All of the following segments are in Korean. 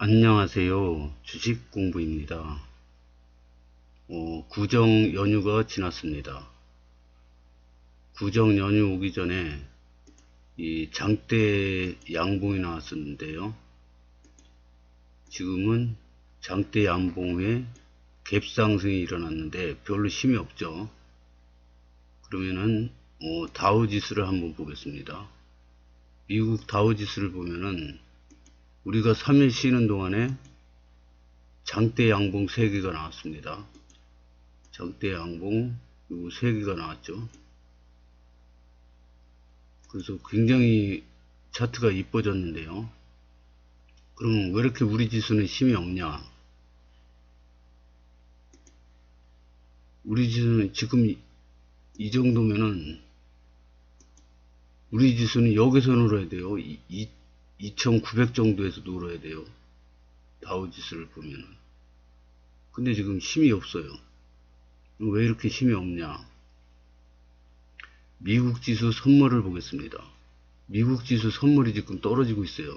안녕하세요. 주식 공부입니다. 어, 구정 연휴가 지났습니다. 구정 연휴 오기 전에 이 장대 양봉이 나왔었는데요. 지금은 장대 양봉에 갭상승이 일어났는데 별로 힘이 없죠. 그러면은 어, 다우지수를 한번 보겠습니다. 미국 다우지수를 보면은 우리가 3일 쉬는 동안에 장대 양봉 3개가 나왔습니다. 장대 양봉 요 3개가 나왔죠. 그래서 굉장히 차트가 이뻐졌는데요. 그럼 왜 이렇게 우리 지수는 힘이 없냐? 우리 지수는 지금 이, 이 정도면은 우리 지수는 여기서 놀아야 돼요. 이, 이, 2900 정도에서 놀아야 돼요. 다우지수를 보면은. 근데 지금 힘이 없어요. 왜 이렇게 힘이 없냐? 미국 지수 선물을 보겠습니다. 미국 지수 선물이 지금 떨어지고 있어요.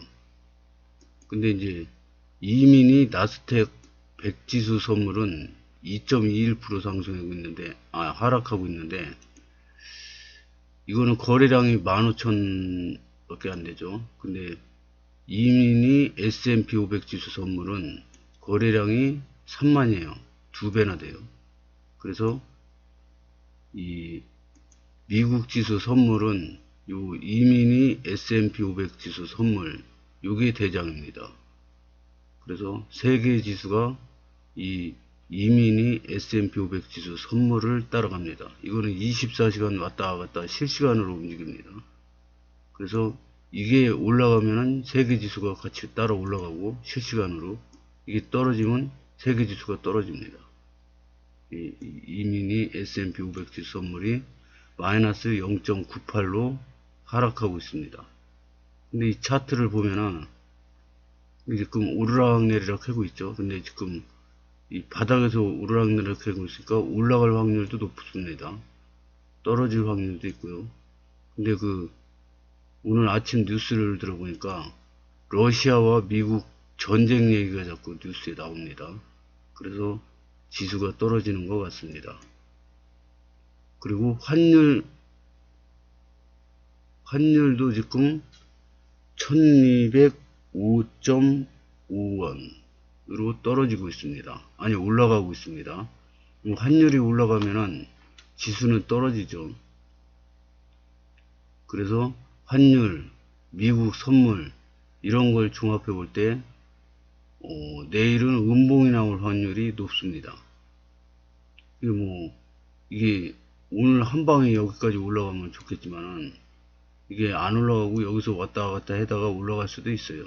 근데 이제 이민이 나스텍 100 지수 선물은 2.21% 상승하고 있는데, 아, 하락하고 있는데, 이거는 거래량이 15,000 밖에 안 되죠. 근데 이민이 S&P 500 지수 선물은 거래량이 3만이에요. 두 배나 돼요. 그래서 이 미국 지수 선물은 요 이민이 S&P 500 지수 선물 요게 대장입니다. 그래서 세계 지수가 이 이민이 S&P 500 지수 선물을 따라갑니다. 이거는 24시간 왔다 갔다 실시간으로 움직입니다. 그래서 이게 올라가면은 세계 지수가 같이 따라 올라가고 실시간으로 이게 떨어지면 세계 지수가 떨어집니다. 이, 이민이 S&P 500 지수 선물이 마이너스 0.98로 하락하고 있습니다. 근데 이 차트를 보면은 지금 오르락내리락 하고 있죠. 근데 지금 이 바닥에서 오르락내리락 하고 있으니까 올라갈 확률도 높습니다. 떨어질 확률도 있고요. 근데 그 오늘 아침 뉴스를 들어보니까 러시아와 미국 전쟁 얘기가 자꾸 뉴스에 나옵니다. 그래서 지수가 떨어지는 것 같습니다. 그리고 환율, 환율도 지금 1205.5원으로 떨어지고 있습니다. 아니, 올라가고 있습니다. 환율이 올라가면은 지수는 떨어지죠. 그래서 환율, 미국 선물 이런 걸 종합해 볼때 어, 내일은 음봉이 나올 확률이 높습니다. 이게 뭐 이게 오늘 한 방에 여기까지 올라가면 좋겠지만은 이게 안 올라가고 여기서 왔다 갔다 하다가 올라갈 수도 있어요.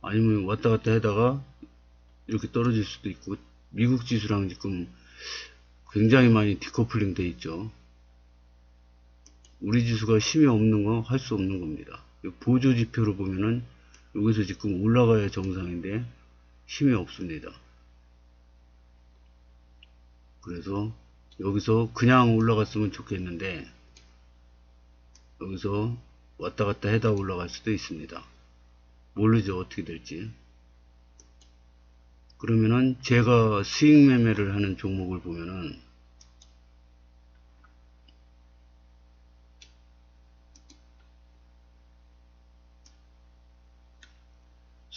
아니면 왔다 갔다 하다가 이렇게 떨어질 수도 있고 미국 지수랑 지금 굉장히 많이 디커플링 돼 있죠. 우리 지수가 힘이 없는 건 할 수 없는 겁니다. 보조 지표로 보면은 여기서 지금 올라가야 정상인데 힘이 없습니다. 그래서 여기서 그냥 올라갔으면 좋겠는데 여기서 왔다 갔다 해다 올라갈 수도 있습니다. 모르죠 어떻게 될지. 그러면은 제가 수익 매매를 하는 종목을 보면은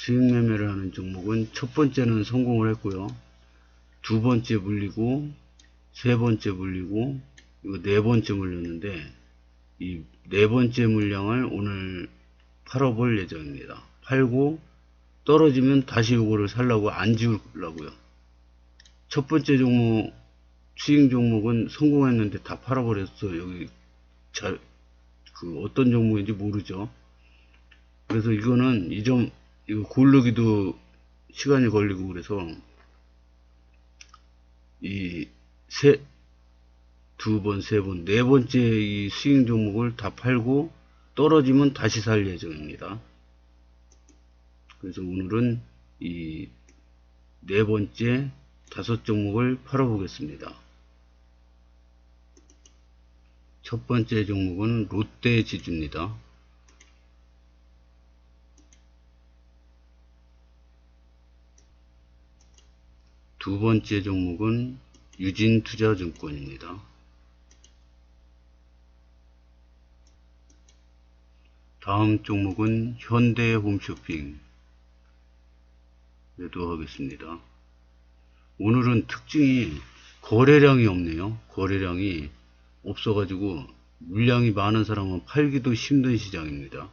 수익 매매를 하는 종목은 첫 번째는 성공을 했고요. 두 번째 물리고 세 번째 물리고 이거 네 번째 물렸는데 이 네 번째 물량을 오늘 팔아볼 예정입니다. 팔고 떨어지면 다시 이거를 살라고 안 지우려고요. 첫 번째 종목 수익 종목은 성공했는데 다 팔아버렸어. 여기 잘 그 어떤 종목인지 모르죠. 그래서 이거는 이 점 이거 고르기도 시간이 걸리고 그래서 이 세, 두 번, 세 번, 네 번째 이 수익 종목을 다 팔고 떨어지면 다시 살 예정입니다. 그래서 오늘은 이 네 번째 다섯 종목을 팔아보겠습니다. 첫 번째 종목은 롯데지주입니다. 두 번째 종목은 유진투자증권입니다. 다음 종목은 현대홈쇼핑 매도 하겠습니다. 오늘은 특징이 거래량이 없네요. 거래량이 없어가지고 물량이 많은 사람은 팔기도 힘든 시장입니다.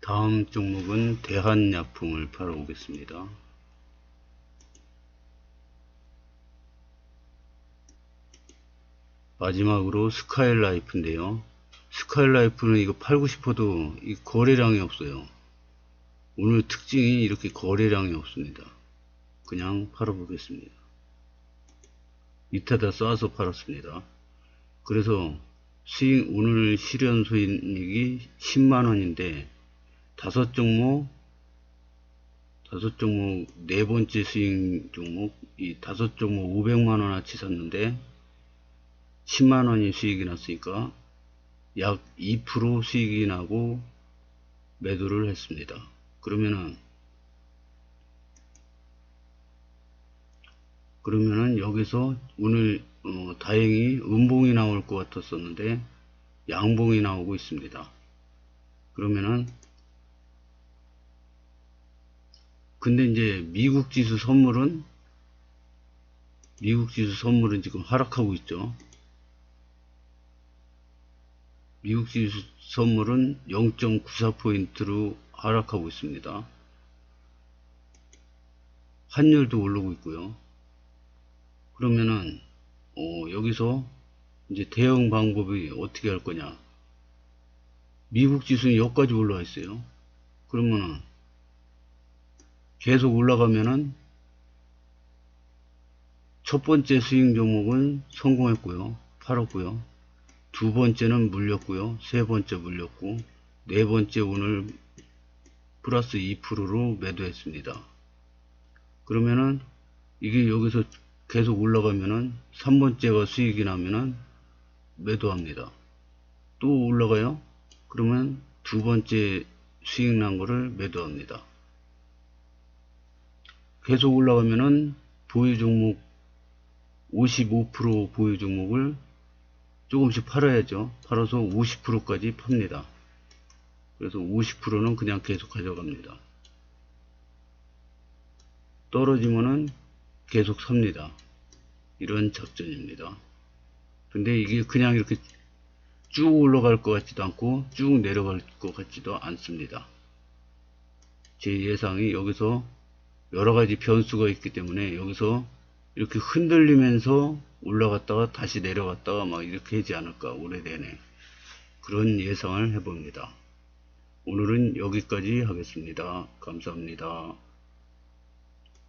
다음 종목은 대한약품을 팔아보겠습니다. 마지막으로 스카이라이프인데요. 스카이라이프는 이거 팔고 싶어도 이 거래량이 없어요. 오늘 특징이 이렇게 거래량이 없습니다. 그냥 팔아보겠습니다. 이따다 쏴서 팔았습니다. 그래서 수익, 오늘 실현 수익이 10만원인데, 다섯 종목, 다섯 종목, 네 번째 수익 종목, 이 다섯 종목 500만원 어치 샀는데, 10만원이 수익이 났으니까, 약 2% 수익이 나고 매도를 했습니다. 그러면은 그러면은 여기서 오늘 어, 다행히 음봉이 나올 것 같았었는데 양봉이 나오고 있습니다. 그러면은 근데 이제 미국 지수 선물은 미국 지수 선물은 지금 하락하고 있죠. 미국 지수 선물은 0.94포인트로 하락하고 있습니다. 환율도 오르고 있고요. 그러면은 어, 여기서 이제 대응 방법이 어떻게 할 거냐? 미국 지수는 여기까지 올라와 있어요. 그러면은 계속 올라가면은 첫 번째 스윙 종목은 성공했고요. 팔았고요. 두 번째는 물렸고요. 세 번째 물렸고 네 번째 오늘 플러스 2%로 매도했습니다. 그러면은 이게 여기서 계속 올라가면은 3번째가 수익이 나면은 매도합니다. 또 올라가요? 그러면 두 번째 수익 난 거를 매도합니다. 계속 올라가면은 보유 종목 55% 보유 종목을 조금씩 팔아야죠. 팔아서 50%까지 팝니다. 그래서 50%는 그냥 계속 가져갑니다. 떨어지면은 계속 삽니다. 이런 작전입니다. 근데 이게 그냥 이렇게 쭉 올라갈 것 같지도 않고 쭉 내려갈 것 같지도 않습니다. 제 예상이 여기서 여러 가지 변수가 있기 때문에 여기서 이렇게 흔들리면서 올라갔다가 다시 내려갔다가 막 이렇게 하지 않을까 오래 내내 그런 예상을 해봅니다. 오늘은 여기까지 하겠습니다. 감사합니다.